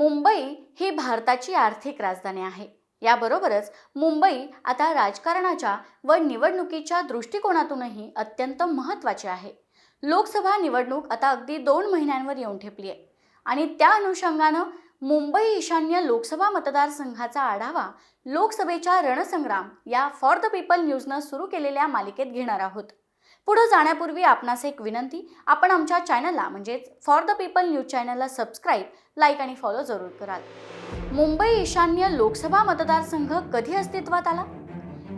मुंबई ही भारताची आर्थिक राजधानी आहे. याबरोबरच मुंबई आता राजकारणाच्या व निवडणुकीच्या दृष्टिकोनातूनही अत्यंत महत्त्वाची आहे. लोकसभा निवडणूक आता अगदी दोन महिन्यांवर येऊन ठेपली आहे आणि त्या अनुषंगानं मुंबई ईशान्य लोकसभा मतदारसंघाचा आढावा लोकसभेच्या रणसंग्राम या फॉर द पीपल न्यूजनं सुरू केलेल्या मालिकेत घेणार आहोत. पुढे जाण्यापूर्वी आपणास एक विनंती आपण आमच्या चॅनलला म्हणजेच फॉर द पीपल न्यूज चॅनलला सबस्क्राईब लाईक आणि फॉलो जरूर कराल. मुंबई ईशान्य लोकसभा मतदारसंघ कधी अस्तित्वात आला?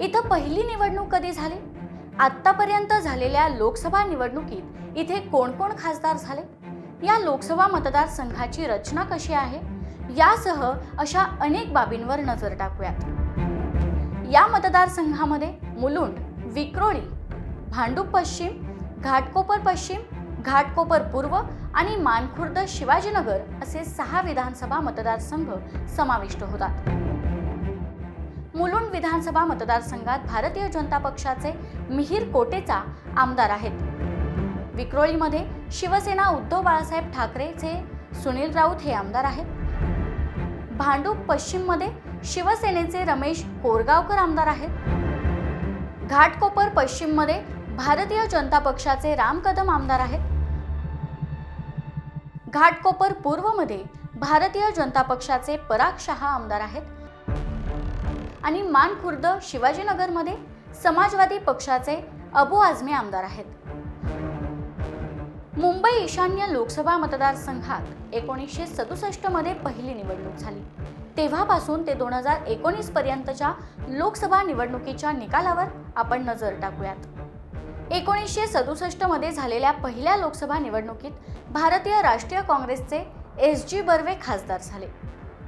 इथं पहिली निवडणूक कधी झाली? आत्तापर्यंत झालेल्या लोकसभा निवडणुकीत इथे कोण कोण खासदार झाले? या लोकसभा मतदारसंघाची रचना कशी आहे? यासह अशा अनेक बाबींवर नजर टाकूयात. या मतदारसंघामध्ये मुलुंड विक्रोळी भांडूप पश्चिम घाटकोपर पश्चिम घाटकोपर पूर्व आणि मानखुर्द शिवाजीनगर असे सहा विधानसभा मतदारसंघ समाविष्ट होतात. मुलुंड विधानसभा मतदारसंघात भारतीय जनता पक्षाचे मिहीर कोटेचा आमदार आहेत. विक्रोळीमध्ये शिवसेना उद्धव बाळासाहेब ठाकरेचे सुनील राऊत हे आमदार आहेत. भांडूप पश्चिममध्ये शिवसेनेचे रमेश कोरगावकर आमदार आहेत. घाटकोपर पश्चिममध्ये भारतीय जनता पक्षाचे राम कदम आमदार आहेत. घाटकोपर पूर्वमध्ये भारतीय जनता पक्षाचे पराग शहा आमदार आहेत. आणि मानखुर्द शिवाजीनगरमध्ये समाजवादी पक्षाचे अबू आझमी आमदार आहेत. मुंबई ईशान्य लोकसभा मतदारसंघात एकोणीसशे सदुसष्टमध्ये पहिली निवडणूक झाली. तेव्हापासून ते दोन हजार एकोणीसपर्यंतच्या लोकसभा निवडणुकीच्या निकालावर आपण नजर टाकूयात. एकोणीसशे सदुसष्टमध्ये झालेल्या पहिल्या लोकसभा निवडणुकीत भारतीय राष्ट्रीय काँग्रेसचे एस जी बर्वे खासदार झाले.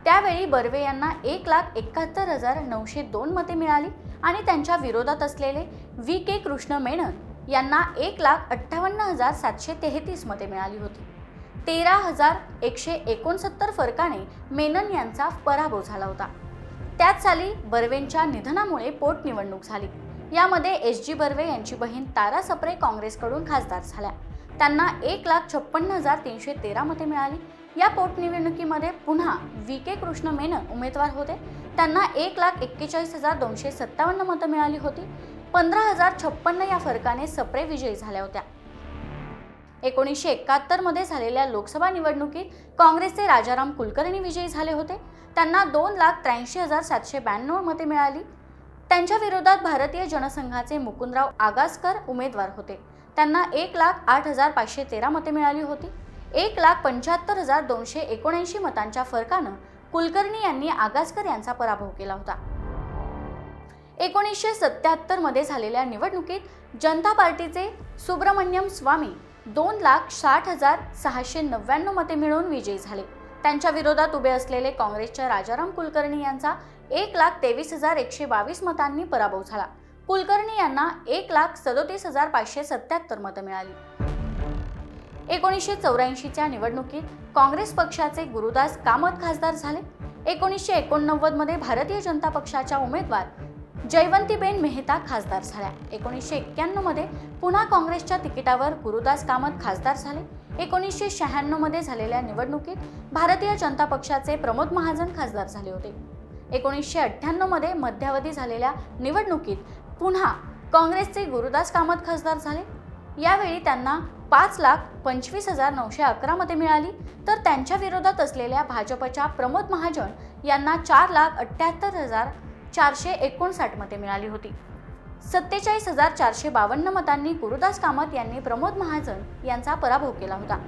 त्यावेळी बर्वे यांना एक लाख एकाहत्तर हजार नऊशे दोन मते मिळाली आणि त्यांच्या विरोधात असलेले व्ही के कृष्ण मेनन यांना एक लाख अठ्ठावन्न हजार सातशे तेहतीस मते मिळाली होती. तेरा हजार एकशे एकोणसत्तर फरकाने मेनन यांचा पराभव झाला होता. त्याच साली बर्वेंच्या निधनामुळे पोटनिवडणूक झाली. यामध्ये एस जी बर्वे यांची बहीण तारा सप्रे काँग्रेसकडून खासदार झाल्या. त्यांना एक लाख छप्पन्न हजार तीनशे तेरा मते मिळाली. या पोटनिवडणुकीमध्ये पुन्हा व्ही के कृष्ण मेनन उमेदवार होते. त्यांना एक लाख एक्केचाळीस हजार दोनशे सत्तावन्न मतं मिळाली होती. पंधरा हजार छप्पन्न या फरकाने सप्रे विजयी झाल्या होत्या. एकोणीसशे एकाहत्तरमध्ये झालेल्या लोकसभा निवडणुकीत काँग्रेसचे राजाराम कुलकर्णी विजयी झाले होते. त्यांना दोन लाख त्र्याऐंशी हजार सातशे ब्याण्णव मते मिळाली. त्यांच्या विरोधात भारतीय जनसंघाचे मुकुंदराव आगासकर उमेदवार होते. त्यांना एक लाख आठ हजार पाचशे तेरा मते मिळाली होती. एक लाख पंच्याहत्तर हजार दोनशे एकोणऐंशी मतांच्या फरकानं कुलकर्णी यांनी आगासकर यांचा पराभव केला होता. एकोणीसशे सत्याहत्तरमध्ये झालेल्या निवडणुकीत जनता पार्टीचे सुब्रमण्यम स्वामी दोन लाख साठ हजार सहाशे नव्याण्णव मते मिळवून विजयी झाले. त्यांच्या विरोधात उभे असलेले काँग्रेसच्या राजाराम कुलकर्णी यांचा एक लाख तेवीस हजार एकशे बावीस मतांनी पराभव झाला. कुलकर्णी यांना एक लाख सदोतीस हजार पाचशे सत्याहत्तर मतं मिळाली. एकोणीसशे चौऱ्याऐंशीच्या निवडणुकीत काँग्रेस पक्षाचे गुरुदास कामत खासदार झाले. एकोणीसशे एकोणनव्वदमध्ये भारतीय जनता पक्षाच्या उमेदवार जयवंतीबेन मेहता खासदार झाल्या. एकोणीसशे एक्क्याण्णवमध्ये पुन्हा काँग्रेसच्या तिकिटावर गुरुदास कामत खासदार झाले. एकोणीसशे शहाण्णवमध्ये झालेल्या निवडणुकीत भारतीय जनता पक्षाचे प्रमोद महाजन खासदार झाले होते. एकोणीसशे अठ्ठ्याण्णवमध्ये मध्यावधी झालेल्या निवडणुकीत पुन्हा काँग्रेसचे गुरुदास कामत खासदार झाले. यावेळी त्यांना पाच लाख पंचवीस हजार नऊशे अकरा मते मिळाली. तर त्यांच्या विरोधात असलेल्या भाजपच्या प्रमोद महाजन यांना चार लाख अठ्ठ्याहत्तर हजार चारशे एकोणसाठ मते मिळाली होती. सत्तेचाळीस हजार चारशे बावन्न मतांनी गुरुदास कामत यांनी प्रमोद महाजन यांचा पराभव केला होता.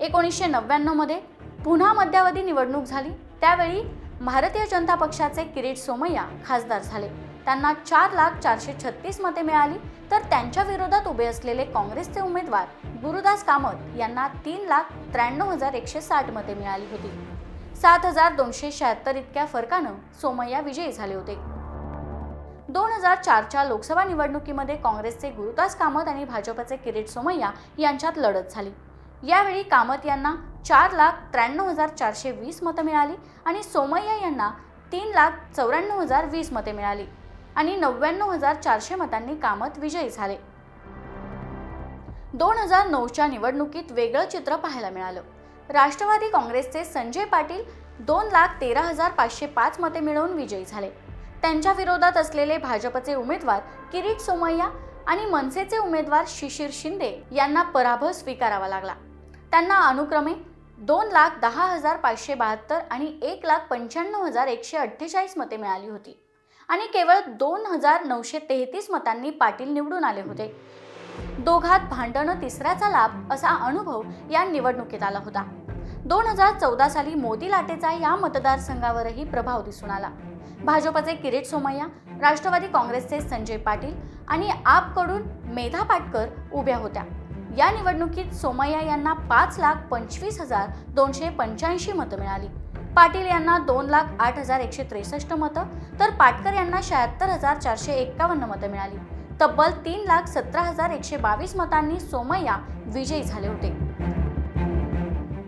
एकोणीसशे नव्याण्णवमध्ये पुन्हा मध्यावधी निवडणूक झाली. त्यावेळी भारतीय जनता पक्षाचे किरीट सोमय्या खासदार झाले. त्यांना चार लाख चारशे छत्तीस मते मिळाली तर त्यांच्या विरोधात उभे असलेले काँग्रेसचे उमेदवार गुरुदास कामत यांना तीन लाख त्र्याण्णव हजार एकशे साठ मते मिळाली होती. सात हजार दोनशे शहात्तर इतक्या फरकानं सोमय्या विजयी झाले होते. दोन हजार चारच्या लोकसभा निवडणुकीमध्ये काँग्रेसचे गुरुदास कामत आणि भाजपचे किरीट सोमय्या यांच्यात लढत झाली. यावेळी कामत यांना चार लाख त्र्याण्णव हजार चारशे वीस मतं मिळाली आणि सोमय्या यांना तीन लाख चौऱ्याण्णव हजार वीस मते मिळाली आणि नव्याण्णव हजार चारशे मतांनी कामत विजयी झाले. दोन हजार नऊच्या निवडणुकीत वेगळं चित्र पाहायला मिळालं. राष्ट्रवादी काँग्रेसचे संजय पाटील दोन लाख तेरा हजार पाचशे पाच मते मिळवून विजयी झाले. त्यांच्या विरोधात असलेले भाजपचे उमेदवार किरीट सोमय्या आणि मनसेचे उमेदवार शिशिर शिंदे यांना पराभव स्वीकारावा लागला. त्यांना अनुक्रमे दोन लाख दहा हजार पाचशे बहात्तर आणि एक लाख पंच्याण्णव हजार एकशे अठ्ठेचाळीस मते मिळाली होती. आणि केवळ दोन हजार नऊशे तेहतीस मतांनी पाटील निवडून आले होते. दोघात भांडणं तिसऱ्याचा लाभ असा अनुभव या निवडणुकीत आला होता. दोन हजार चौदा साली मोदी लाटेचा या मतदारसंघावरही प्रभाव दिसून आला. भाजपचे किरीट सोमय्या राष्ट्रवादी काँग्रेसचे संजय पाटील आणि आपकडून मेधा पाटकर उभ्या होत्या. या निवडणुकीत सोमय्या यांना पाच लाख पंचवीस हजार दोनशे पंच्याऐंशी मतं मिळाली. पाटील यांना दोन लाख आठ हजार एकशे त्रेसष्ट मतं तर पाटकर यांना शहात्तर हजार चारशे एक्कावन्न मतं मिळाली. तब्बल तीन लाख सतरा हजार एकशे बावीस मतांनी सोमय्या विजयी झाले होते.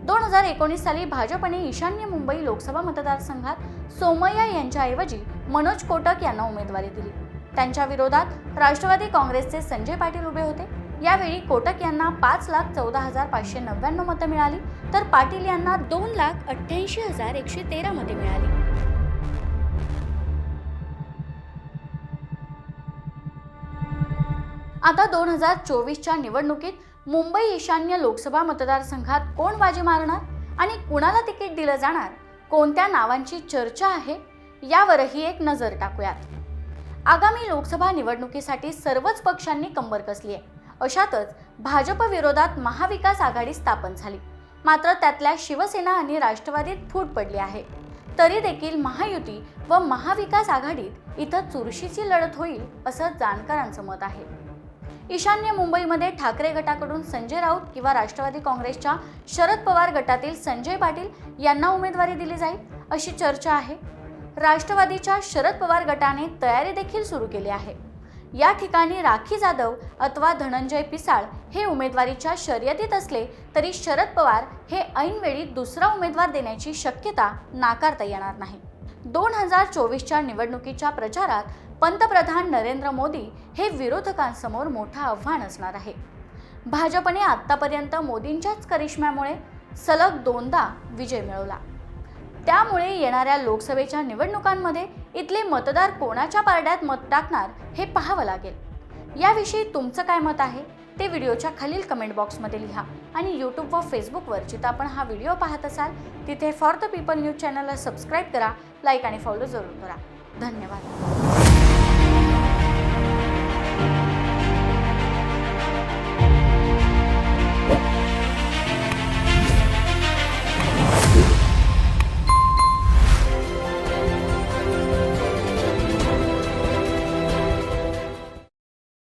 दोन हजार एकोणीस साली भाजपने ईशान्य मुंबई लोकसभा मतदारसंघात सोमय्या यांच्याऐवजी मनोज कोटक यांना उमेदवारी दिली. त्यांच्या विरोधात राष्ट्रवादी काँग्रेसचे संजय पाटील उभे होते. यावेळी कोटक यांना पाच लाख चौदा हजार पाचशे नव्याण्णव मतं मिळाली तर पाटील यांना दोन लाख अठ्ठ्याऐंशी हजार एकशे तेरा मते मिळाली. आता दोन हजार चोवीसच्या निवडणुकीत मुंबई ईशान्य लोकसभा मतदारसंघात कोण बाजी मारणार आणि कुणाला तिकीट दिलं जाणार कोणत्या नावांची चर्चा आहे यावरही एक नजर टाकूयात. आगामी लोकसभा निवडणुकीसाठी सर्वच पक्षांनी कंबर कसली आहे. अशातच भाजप विरोधात महाविकास आघाडी स्थापन झाली. मात्र त्यातल्या शिवसेना आणि राष्ट्रवादीत फूट पडली आहे. तरी देखील महायुती व महाविकास आघाडीत इथं चुरशीची लढत होईल असं जाणकारांचं मत आहे. ईशान्य मुंबईमध्ये ठाकरे गटाकडून संजय राऊत किंवा राष्ट्रवादी काँग्रेसच्या शरद पवार गटातील संजय पाटील यांना उमेदवारी दिली जाईल अशी चर्चा आहे. राष्ट्रवादीच्या शरद पवार गटाने तयारी देखील सुरू केली आहे. या ठिकाणी राखी जाधव अथवा धनंजय पिसाळ हे उमेदवारीच्या शर्यतीत असले तरी शरद पवार हे ऐनवेळी दुसरा उमेदवार देण्याची शक्यता नाकारता येणार नाही. दोन हजार चोवीसच्या निवडणुकीच्या प्रचारात पंतप्रधान नरेंद्र मोदी हे विरोधकांसमोर मोठं आव्हान असणार आहे. भाजपने आत्तापर्यंत मोदींच्याच करिश्म्यामुळे सलग दोनदा विजय मिळवला. त्यामुळे येणाऱ्या लोकसभेच्या निवडणुकांमध्ये इथले मतदार कोणाच्या पारड्यात मत टाकणार हे पाहावं लागेल. याविषयी तुमचं काय मत आहे? ते व्हिडिओच्या खालील कमेंट बॉक्समध्ये लिहा आणि यूट्यूब व फेसबुकवर जिथं आपण हा व्हिडिओ पाहत असाल तिथे फॉर द पीपल न्यूज चॅनलला सबस्क्राईब करा लाईक आणि फॉलो जरूर करा. धन्यवाद.